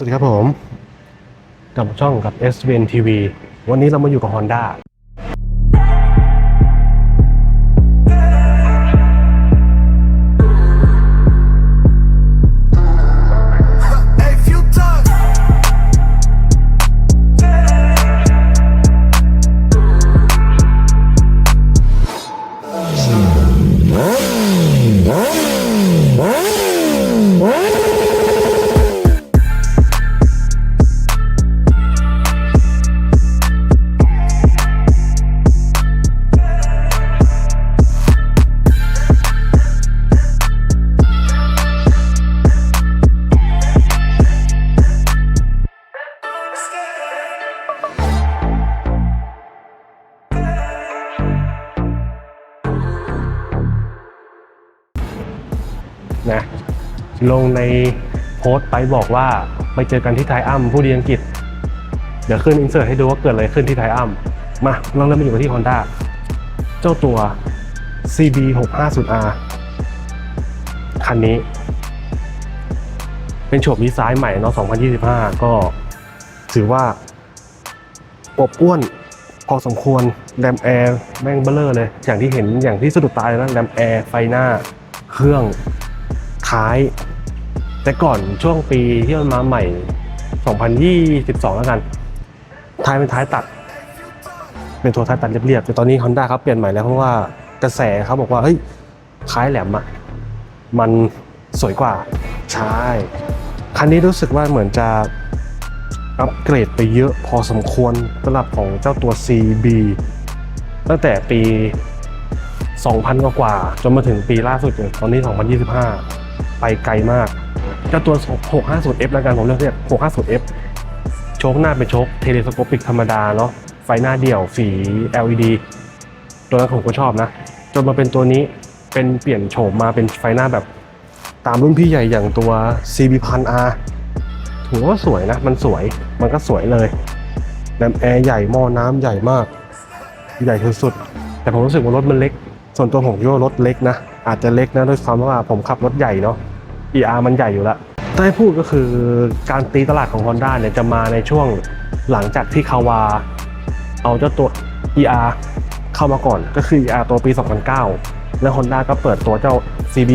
สวัสดีครับผมกลับช่องกับ s v n TV วันนี้เรามาอยู่กับ Honda นะลงในโพสต์ไปบอกว่าไปเจอกันที่ไทยอัมผู้ดีอังกฤษ เดี๋ยวขึ้นอินเสิร์ตให้ดูว่าเกิดอะไรขึ้นที่ไทยอัมมาเราเริ่มมาอยู่กันที่ Honda เจ้าตัว CB 6 5 0 R คันนี้ เป็นโฉมดีไซน์ใหม่เนาะ 2025 ก็ถือว่าอบอ้วนพอสมควรแรมแอร์แม่งเบลเลอร์เลย อย่างที่เห็นอย่างที่สะดุดตาเลยนะแรมแอร์ไฟหน้าเครื่อง ท้าย แต่ก่อนช่วงปีที่มันมาใหม่ 2022 แล้วกัน ท้ายเป็นท้ายตัด เป็นตัวท้ายตัดเรียบๆแต่ตอนนี้ Honda เขาเปลี่ยนใหม่แล้วเพราะว่ากระแสเขาบอกว่าเฮ้ยคล้ายแหลมอะมันสวยกว่า ใช่ คันนี้รู้สึกว่าเหมือนจะอัปเกรดไปเยอะพอสมควรสำหรับของเจ้าตัว CB ตั้งแต่ปี 2,000 กว่าๆจนมาถึงปีล่าสุดตอนนี้ 2025 ไปไกลมากเจ้าตัว 650F แล้วกันผมเลือกเรียก 650F โชคหน้าเป็นโชคเทเลสโคปิกธรรมดาเนาะไฟหน้าเดี่ยวสี LED ตัวนั้นผมก็ชอบนะ จนมาเป็นตัวนี้เป็นเปลี่ยนโฉมมาเป็นไฟหน้าแบบตามรุ่นพี่ใหญ่อย่างตัว CB 1000 R ถือว่าสวยนะ มันสวยมันก็สวยเลยแรมแอร์ใหญ่หม้อน้ำใหญ่มาก ใหญ่ที่สุดแต่ผมรู้สึกว่ารถมันเล็ก ส่วนตัวผมคิดว่ารถเล็กนะ อาจจะเล็กนะด้วยความว่าผมขับรถใหญ่เนาะ ER มันใหญ่อยู่แล้วถ้าให้พูดก็คือการตีตลาดของ Honda เนี่ยจะมาในช่วงหลังจากที่คาวา เอาเจ้าตัว ER เข้ามาก่อนก็คือ ER ตัวปี 2009 แล้ว Honda ก็เปิดตัวเจ้า CB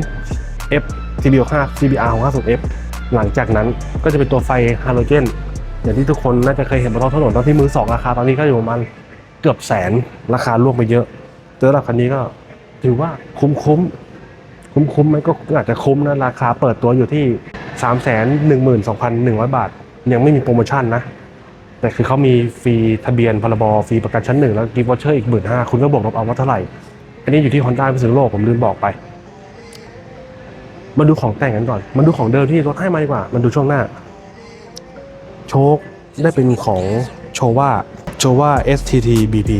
650 F CB 65 CBR 650 F หลังจากนั้นก็จะเป็นตัวไฟฮาโลเจนอย่างที่ทุกคนน่าจะเคยเห็นบนท้องถนนตอนที่มือสองราคาตอนนี้ก็อยู่ประมาณเกือบแสนราคาล่วงไปเยอะแต่สำหรับคันนี้ก็ถือว่าคุ้มคุ้ม คุ้มคุ้มๆไหมก็อาจจะคุ้มนะ ราคาเปิดตัวอยู่ที่ 3 1 2 1 0 0 บาท ยังไม่มีโปรโมชั่นนะ แต่คือเขามีฟรีทะเบียนพรบฟรีประกันชั้นหนึ่งแล้วกิฟต์วอเชอร์อีกหมื่นห้าคุณก็บวกลบเอาว่าเท่าไหร่ อันนี้อยู่ที่ Honda พิษณุโลกผมลืมบอกไป มาดูของแต่งกันก่อน มาดูของเดิมที่รถให้มาดีกว่ามาดูช่วงหน้า โชคได้เป็นของโชว่าโชว่า STT BP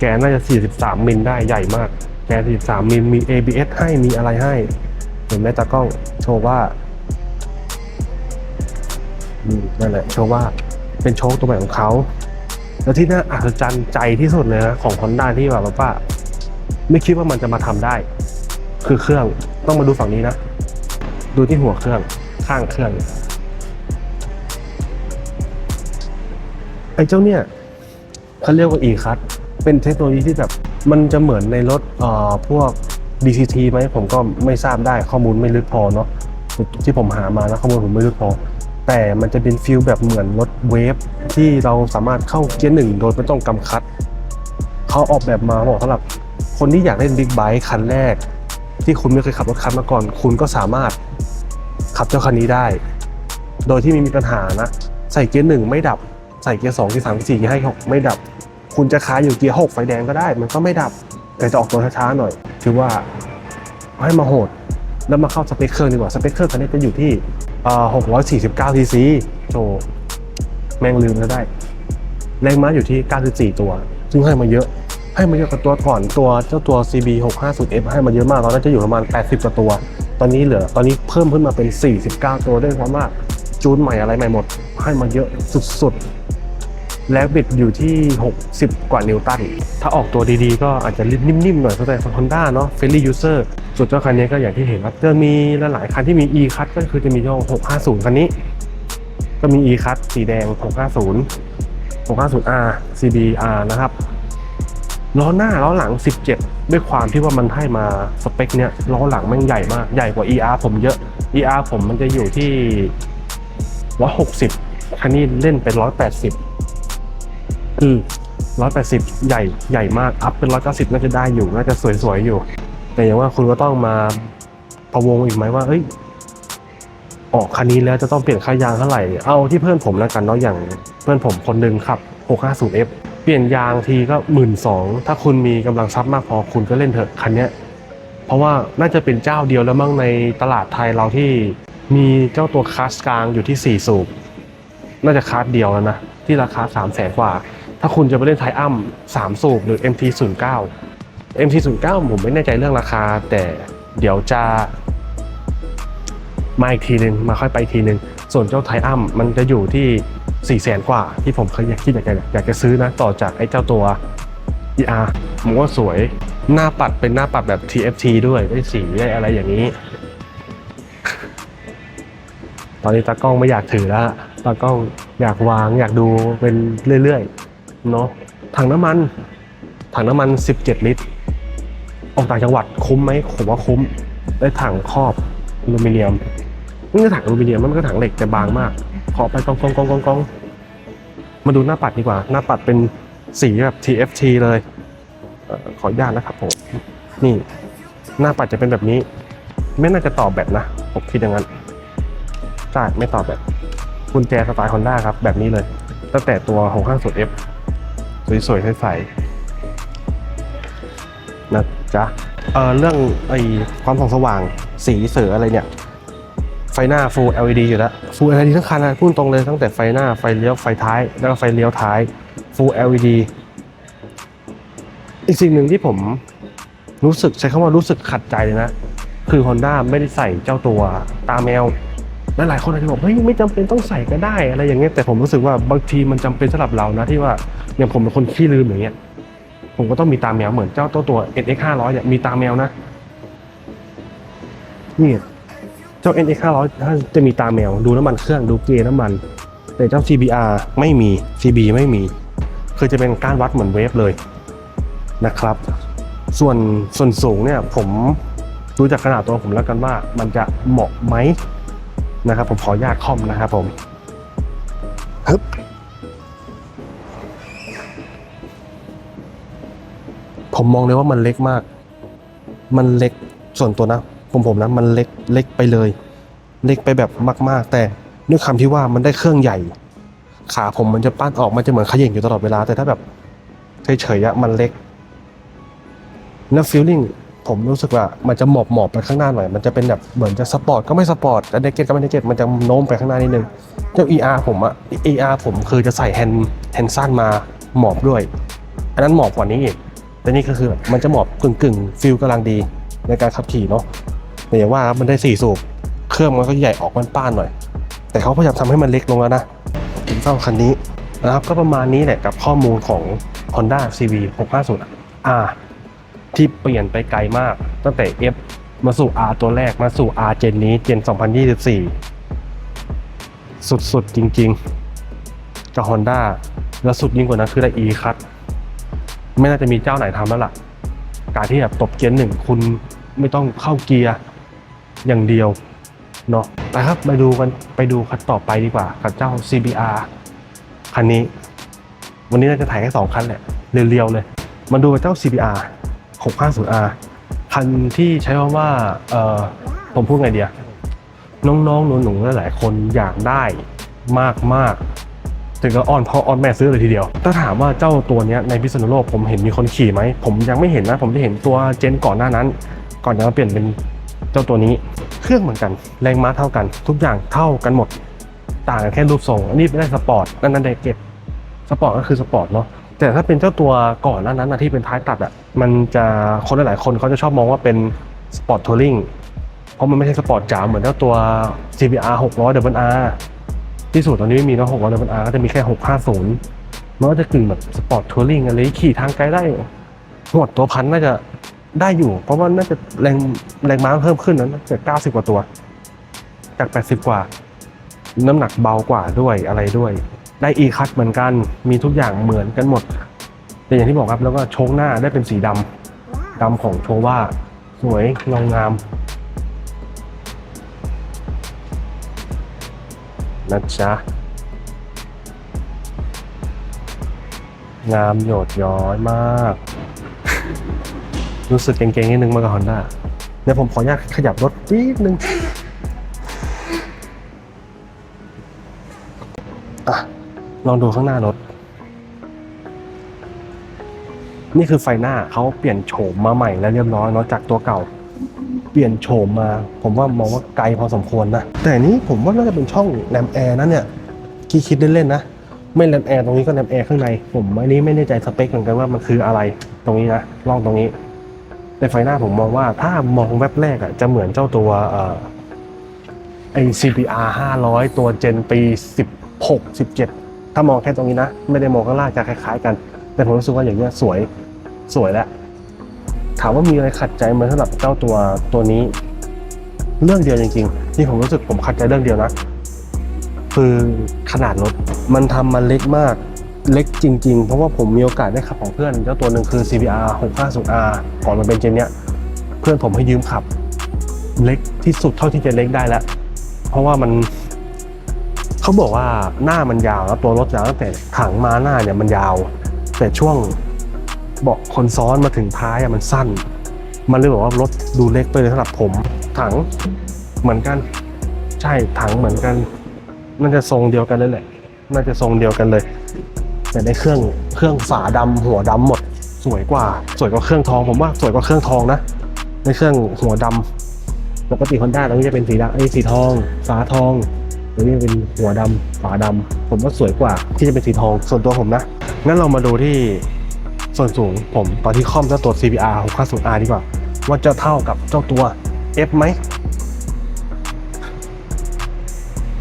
แกน่าจะ 43 มิลได้ใหญ่มาก แก43มิลมี ABS ให้มีอะไรให้เห็นไหมตากล้องโชว่านั่นแหละโชว่าเป็นโชคตัวใหม่ของเขา แล้วที่น่าอัศจรรย์ใจที่สุดเลยนะของ Honda ที่แบบว่า ไม่คิดว่ามันจะมาทำได้ คือเครื่องต้องมาดูฝั่งนี้นะ ดูที่หัวเครื่องข้างเครื่องไอ้เจ้าเนี่ยเขาเรียกว่า e c u t เป็นเทคโนโลยีที่แบบ มันจะเหมือนในรถเอ่อพวก DCT ไหมผมก็ไม่ทราบได้ข้อมูลไม่ลึกพอเนาะที่ผมหามานะข้อมูลผมไม่ลึกพอ แต่มันจะเป็นฟิลแบบเหมือนรถเวฟที่เราสามารถเข้าเกียร์หนึ่งโดยไม่ต้องกำคัดเขาออกแบบมาบอกสำหรับคนที่อยากเล่นบิ๊กไบค์คันแรก ที่คุณไม่เคยขับรถคันมาก่อน คุณก็สามารถขับเจ้าคันนี้ได้ โดยที่ไม่มีปัญหานะ ใส่เกียร์หนึ่งไม่ดับ ใส่เกียร์สองเกียร์สามเกียร์สี่เกียร์ห้าเกียร์หกไม่ดับ คุณจะค้าอยู่เกียร์หกไฟแดงก็ได้ มันก็ไม่ดับ แต่จะออกตัวช้าๆหน่อย ถือว่าให้มาโหด แล้วมาเข้าสเปคเครื่องดีกว่าสเปคเครื่องคันนี้จะอยู่ที่649 cc โชว์แม่งลืมแล้วได้ แรงม้าอยู่ที่ 94 ตัว ซึ่งให้มาเยอะ ให้มาเยอะกว่าตัวก่อนตัวเจ้าตัว CB 650F ให้มาเยอะมากตอนนั้นจะอยู่ประมาณ 80กว่าตัว ตอนนี้เหลือ ตอนนี้เพิ่มขึ้นมาเป็น 49 ตัวด้วยความว่าจูนใหม่อะไรใหม่หมด ให้มาเยอะสุดๆ แล้วบิดอยู่ที่ 60 กว่านิวตัน ถ้าออกตัวดีๆ ก็อาจจะนิ่มๆ หน่อยเพราะแต่ Honda เนาะ friendly user ส่วนเจ้าคันนี้ก็อย่างที่เห็นว่าจะมีหลายๆคันที่มี e คั t ก็คือจะมีเจ้า650 คันนี้ ก็มี e คั t สีแดง 650 650R CBR นะครับล้อหน้าล้อหลัง 17 ด้วยความที่ว่ามันให้มาสเปคเนี้ยล้อหลังแม่งใหญ่มากใหญ่กว่า ER ผมเยอะ ER ผมมันจะอยู่ที่ 160 คันนี้เล่นเป็น 180 คือ180 ใหญ่ใหญ่มาก อัพเป็น 190 น่าจะได้อยู่ น่าจะสวยๆอยู่ แต่อย่างว่าคุณก็ต้องมาพะวงอีกไหมว่า เอ้ย ออกคันนี้แล้วจะต้องเปลี่ยนค่ายางเท่าไหร่ เอาที่เพื่อนผมแล้วกันเนาะ อย่างเพื่อนผมคนหนึ่งขับ 650F เปลี่ยนยางทีก็หมื่นสอง ถ้าคุณมีกำลังทรัพย์มากพอคุณก็เล่นเถอะคันเนี้ย เพราะว่าน่าจะเป็นเจ้าเดียวแล้วมั้งในตลาดไทยเราที่มีเจ้าตัวคลาสกลางอยู่ที่ 4 สูบ น่าจะคลาสเดียวแล้วนะที่ราคา3 0 0แสนกว่า ถ้าคุณจะไปเล่นไทอัม3สูบหรือ MT09 MT09 ผมไม่แน่ใจเรื่องราคา แต่เดี๋ยวจะมาอีกทีหนึ่งมาค่อยไปอีกทีหนึ่งส่วนเจ้าไทอัมมันจะอยู่ที่4ี่แสนกว่าที่ผมเคยอยากคิดอยากจะอยากจะซื้อนะต่อจากไอ้เจ้าตัว ER ผมว่าสวยหน้าปัดเป็นหน้าปัดแบบ TFT ด้วยได้สีได้อะไรอย่างนี้ ตอนนี้ตากล้องไม่อยากถือแล้วตากล้องอยากวางอยากดูเป็นเรื่อยๆ เนาะถังน้ำมัน ถังน้ำมัน 17 ลิตร ออกต่างจังหวัดคุ้มไหมผมว่าคุ้ม ได้ถังครอบอลูมิเนียมนี่ก็ถังอลูมิเนียมมันก็ถังเหล็กแต่บางมากขอไปกองกองกองกองกองมาดูหน้าปัดดีกว่า หน้าปัดเป็นสีแบบ TFT เลยขออนุญาตนะครับผมนี่ หน้าปัดจะเป็นแบบนี้ ไม่น่าจะตอบแบบนะผมคิดอย่างนั้นใช่ไม่ตอบแบบกุญแจสไตล์ฮอนด้าครับ แบบนี้เลย ตั้งแต่ตัว 650F สวยๆใสๆนะจ๊ะเออเรื่องไอความส่องสว่างสีเสืออะไรเนี่ย ไฟหน้า Full LED อยู่แล้ว Full LED ทั้งคันนะพูดตรงเลยตั้งแต่ไฟหน้าไฟเลี้ยวไฟท้าย แล้วก็ไฟเลี้ยวท้าย Full LED อีกสิ่งหนึ่งที่ผมรู้สึกใช้คำว่ารู้สึกขัดใจเลยนะ คือ Honda ไม่ได้ใส่เจ้าตัวตาแมวและหลายคนอาจจะบอกเฮ้ยไม่จำเป็นต้องใส่ก็ได้อะไรอย่างเงี้ยแต่ผมรู้สึกว่าบางทีมันจำเป็นสำหรับเรานะที่ว่า อย่างผมเป็นคนขี้ลืมอย่างเงี้ย ผมก็ต้องมีตาแมวเหมือนเจ้าตัวตัว NX 500เนี่ยมีตาแมวนะนี่เจ้า NX 500ถ้าจะมีตาแมว ดูน้ำมันเครื่องดูเกียร์น้ำมัน แต่เจ้า CBR ไม่มี CB ไม่มี คือจะเป็นการวัดเหมือนเวฟเลยนะครับ ส่วนส่วนสูงเนี่ย ผมดูจากขนาดตัวผมแล้วกันว่ามันจะเหมาะไหมนะครับ ผมขออนุญาตคอมนะครับผมฮึบ ผมมองเลยว่ามันเล็กมาก มันเล็กส่วนตัวนะ ผมผมนะมันเล็กเล็กไปเลย เล็กไปแบบมาก ๆ แต่ด้วยคำที่ว่ามันได้เครื่องใหญ่ ขาผมมันจะปั้นออกมันจะเหมือนขย่งอยู่ตลอดเวลา แต่ถ้าแบบเฉยๆอะมันเล็กแล้วฟีลลิ่งผมรู้สึกว่ามันจะหมอบหมอบไปข้างหน้าหน่อย มันจะเป็นแบบเหมือนจะสปอร์ตก็ไม่สปอร์ตแต่เดกเก็ตก็ไม่เดกเก็ตมันจะโน้มไปข้างหน้านิดนึง เจ้า ER ผมอะ ER ผมคือจะใส่แฮนด์แฮนด์สั้นมาหมอบด้วย อันนั้นหมอบกว่านี้อีก แต่นี่ก็คือมันจะเหมาะกึ่งกึ่งฟิลกำลังดีในการขับขี่เนาะแต่อย่างว่ามันได้สี่สูบเครื่องมันก็ใหญ่ออกมันป้านหน่อย แต่เขาพยายามทำให้มันเล็กลงแล้วนะถึงเจ้าคันนี้นะครับก็ประมาณนี้แหละกับข้อมูลของ Honda CB 650 R ที่เปลี่ยนไปไกลมาก ตั้งแต่ F มาสู่ R ตัวแรกมาสู่ R เจนนี้เจน 2024 สุดๆจริงๆ กับ Honda แล้วสุดยิ่งกว่านั้นคือได้ E คั t ไม่น่าจะมีเจ้าไหนทำแล้วล่ะ การที่แบบตบเกียร์หนึ่งคุณไม่ต้องเข้าเกียร์อย่างเดียวเนาะไปครับไปดูกันไปดูคันต่อไปดีกว่ากับเจ้า CBR คันนี้ วันนี้น่าจะถ่ายแค่สองคันแหละเรียวๆเลย มาดูกับเจ้า CBR 650R คันที่ใช้คำว่าเออผมพูดไงเดียน้องๆหนูๆหลายๆคนอยากได้มากๆ ถึงก็อ้อนพ่ออ้อนแม่ซื้อเลยทีเดียว ถ้าถามว่าเจ้าตัวนี้ในพิษณุโลกผมเห็นมีคนขี่ไหม ผมยังไม่เห็นนะ ผมจะเห็นตัวเจนก่อนหน้านั้น ก่อนจะมาเปลี่ยนเป็นเจ้าตัวนี้ เครื่องเหมือนกัน แรงม้าเท่ากัน ทุกอย่างเท่ากันหมด ต่างกันแค่รูปทรง อันนี้ไม่ได้สปอร์ต นั่นนั่นได้เก็บสปอร์ตก็คือสปอร์ตเนาะ แต่ถ้าเป็นเจ้าตัวก่อนหน้านั้นนะที่เป็นท้ายตัดอะ มันจะคนหลายๆคนเขาจะชอบมองว่าเป็นสปอร์ตทัวริง เพราะมันไม่ใช่สปอร์ตจ๋าเหมือนเจ้าตัว CBR 600 Double R ที่สุดตอนนี้ไม่มีเนาะ600 Double R ก็จะมีแค่650มันก็จะกึ่งแบบสปอร์ตทัวริงอะไรขี่ทางไกลได้หมดตัวพันน่าจะได้อยู่ เพราะว่าน่าจะแรงแรงม้าเพิ่มขึ้นนะน่าจะเก้าสิบกว่าตัว จากแปดสิบกว่า น้ำหนักเบากว่าด้วยอะไรด้วย ได้อีคัตเหมือนกันมีทุกอย่างเหมือนกันหมด แต่อย่างที่บอกครับแล้วก็โชงหน้าได้เป็นสีดำดำของโชว่าสวยเงางาม นะจ๊ะ งามโยดย้อยมาก รู้สึกเก่งๆนิดนึงมากับฮอนด้าเดี๋ยวผมขออนุญาตขยับรถนิดนึงอะลองดูข้างหน้ารถ นี่คือไฟหน้าเขาเปลี่ยนโฉมมาใหม่แล้วเรียบร้อยเนาะจากตัวเก่า เปลี่ยนโฉมมา ผมว่ามองว่าไกลพอสมควรนะ แต่อันนี้ผมว่าน่าจะเป็นช่องแรมแอร์นะเนี่ยคิดคิดเล่นๆนะ ไม่แรมแอร์ตรงนี้ก็แรมแอร์ข้างใน ผมอันนี้ไม่แน่ใจสเปคเหมือนกันว่ามันคืออะไรตรงนี้นะล่องตรงนี้ แต่ไฟหน้าผมมองว่าถ้ามองแวบแรกอะจะเหมือนเจ้าตัวเออไอ CPR 500 ตัวเจนปี 16 17 ถ้ามองแค่ตรงนี้นะ ไม่ได้มองข้างล่างจะคล้ายๆกัน แต่ผมรู้สึกว่าอย่างเงี้ยสวยสวยแล้ว ถามว่ามีอะไรขัดใจไหมสำหรับเจ้าตัวตัวนี้ เรื่องเดียวจริงๆที่ผมรู้สึกผมขัดใจเรื่องเดียวนะคือขนาดรถมันทำมาเล็กมากเล็กจริง ๆ เพราะว่าผมมีโอกาสได้ขับของเพื่อน เจ้าตัวหนึ่งคือ CBR 650R ก่อนมันเป็นเจนเนี้ยเพื่อนผมให้ยืมขับ เล็กที่สุดเท่าที่จะเล็กได้แล้ว เพราะว่ามันเขาบอกว่าหน้ามันยาวแล้วตัวรถยาวตั้งแต่ถังมาหน้าเนี่ยมันยาว แต่ช่วง เบาะคนซ้อนมาถึงท้ายอะมันสั้น มันเลยบอกว่ารถดูเล็กไปเลยสำหรับผม ถังเหมือนกัน ใช่ถังเหมือนกันน่าจะทรงเดียวกันเลยแหละ น่าจะทรงเดียวกันเลย แต่ในเครื่องเครื่องฝาดำหัวดำหมด สวยกว่า สวยกว่าเครื่องทองผมว่าสวยกว่าเครื่องทองนะ ในเครื่องหัวดำปกติฮอนด้าตรงนี้จะเป็นสีดำไอ้สีทองฝาทองตรงนี้เป็นหัวดำฝาดำผมว่าสวยกว่าที่จะเป็นสีทองส่วนตัวผมนะงั้นเรามาดูที่ ส่วนสูงผมตอนที่คอมเจ้าตัวจ CBR 650R ดีกว่า ว่าจะเท่ากับเจ้าตัว F ไหม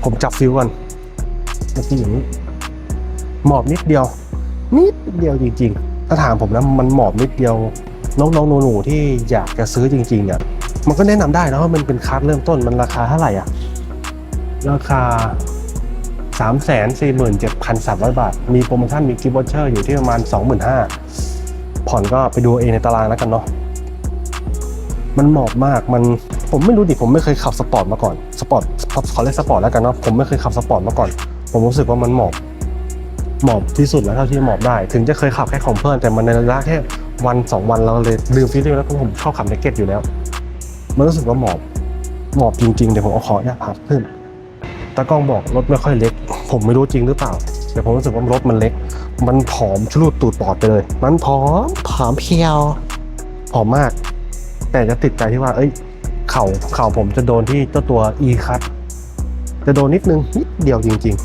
ผมจับฟิลก่อนเมื่อกี้อย่างนี้หมอบนิดเดียว นิดเดียวจริง ๆ ถ้าถามผมนะมันหมอบนิดเดียว น้องๆหนูๆที่อยากจะซื้อจริง ๆ เนี่ย มันก็แนะนำได้นะว่ามันเป็นคาร์ดเริ่มต้นมันราคาเท่าไหร่อะ ราคา 3 4 7 3 0 0 บาท มีโปรโมชั่นมีกิฟต์วอเชอร์อยู่ที่ประมาณ 25,000ผ่อนก็ไปดูเองในตารางแล้วกันเนาะมันเหมาะมากมันผมไม่รู้ดิผมไม่เคยขับสปอร์ตมาก่อนสปอร์ตขอเรียกสปอร์ตแล้วกันเนาะผมไม่เคยขับสปอร์ตมาก่อน ผมรู้สึกว่ามันเหมาะเหมาะที่สุดแล้วเท่าที่เหมาะได้ ถึงจะเคยขับแค่ของเพื่อนแต่มันในระยะแค่วันสองวันเราเลยลืมฟีลลิ่งแล้วเพราะผมชอบขับเนเก็ตอยู่แล้ว มันรู้สึกว่าเหมาะเหมาะจริงๆเดี๋ยวผมเอาขออยากพักขึ้น ตากล้องบอกรถไม่ค่อยเล็ก ผมไม่รู้จริงหรือเปล่า แต่ผมรู้สึกว่ารถมันเล็ก มันผอมชลุดตูดปอดไปเลย มันผอมผอมเพียวผอมมาก แต่จะติดใจที่ว่า เอ้ย เข่าเข่าผมจะโดนที่เจ้าตัว e คัตจะโดนนิดนึงนิดเดียวจริง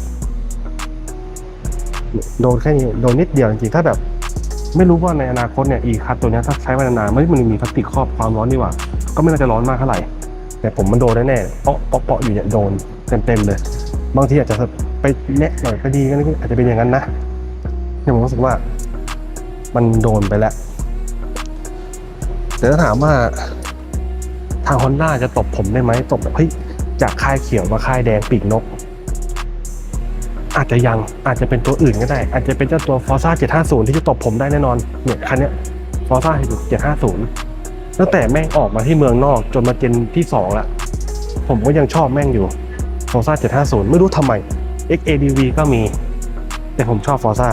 ๆ โดนแค่นี้โดนนิดเดียวจริงๆถ้าแบบ ไม่รู้ว่าในอนาคตเนี่ย e คัตตัวนี้ถ้าใช้มานานๆมันมันมีพลาสติกครอบความร้อนดีกว่า ก็ไม่น่าจะร้อนมากเท่าไหร่ แต่ผมมันโดนแน่ๆเปาะเปาะเปาะอยู่เนี่ยโดน เต็มๆเลย บางทีอาจจะไปแนะหน่อยก็ดีก็อาจจะเป็นอย่างนั้นนะเนี่ผมรู้สึกว่า มันโดนไปแล้ว แต่ถ้าถามว่าทางฮอนด้าจะตบผมได้ไหมตบแบบเฮ้ยจากค่ายเขียวมาค่ายแดงปีกนก อาจจะยังอาจจะเป็นตัวอื่นก็ได้ อาจจะเป็นเจ้าตัว Forza 750 ที่จะตบผมได้แน่นอนเนี่ยคันนี้ย Forza 750ตั้งแต่แม่งออกมาที่เมืองนอกจนมาเจนที่สองละผมก็ยังชอบแม่งอยู่ Forza 750 ไม่รู้ทำไม XADV ก็มี แต่ผมชอบ Forza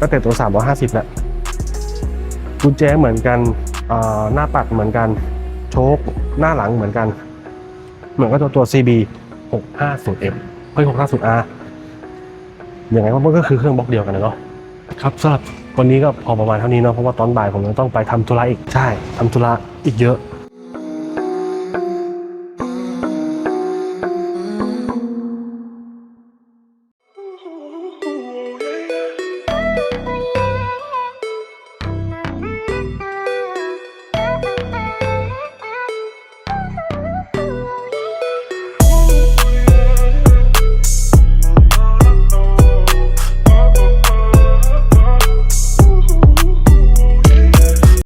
ตั้งแต่ตัว 350แล้วกุญแจเหมือนกันอ่าหน้าปัดเหมือนกันโชคหน้าหลังเหมือนกัน เหมือนกับตัวตัว CB 650M เฮ้ย 650R ยังไงว่ามันก็คือเครื่องบล็อกเดียวกันนะเนาะครับสำหรับวันนี้ก็พอประมาณเท่านี้เนาะเพราะว่าตอนบ่ายผมยังต้องไปทำธุระอีกใช่ทำธุระอีกเยอะ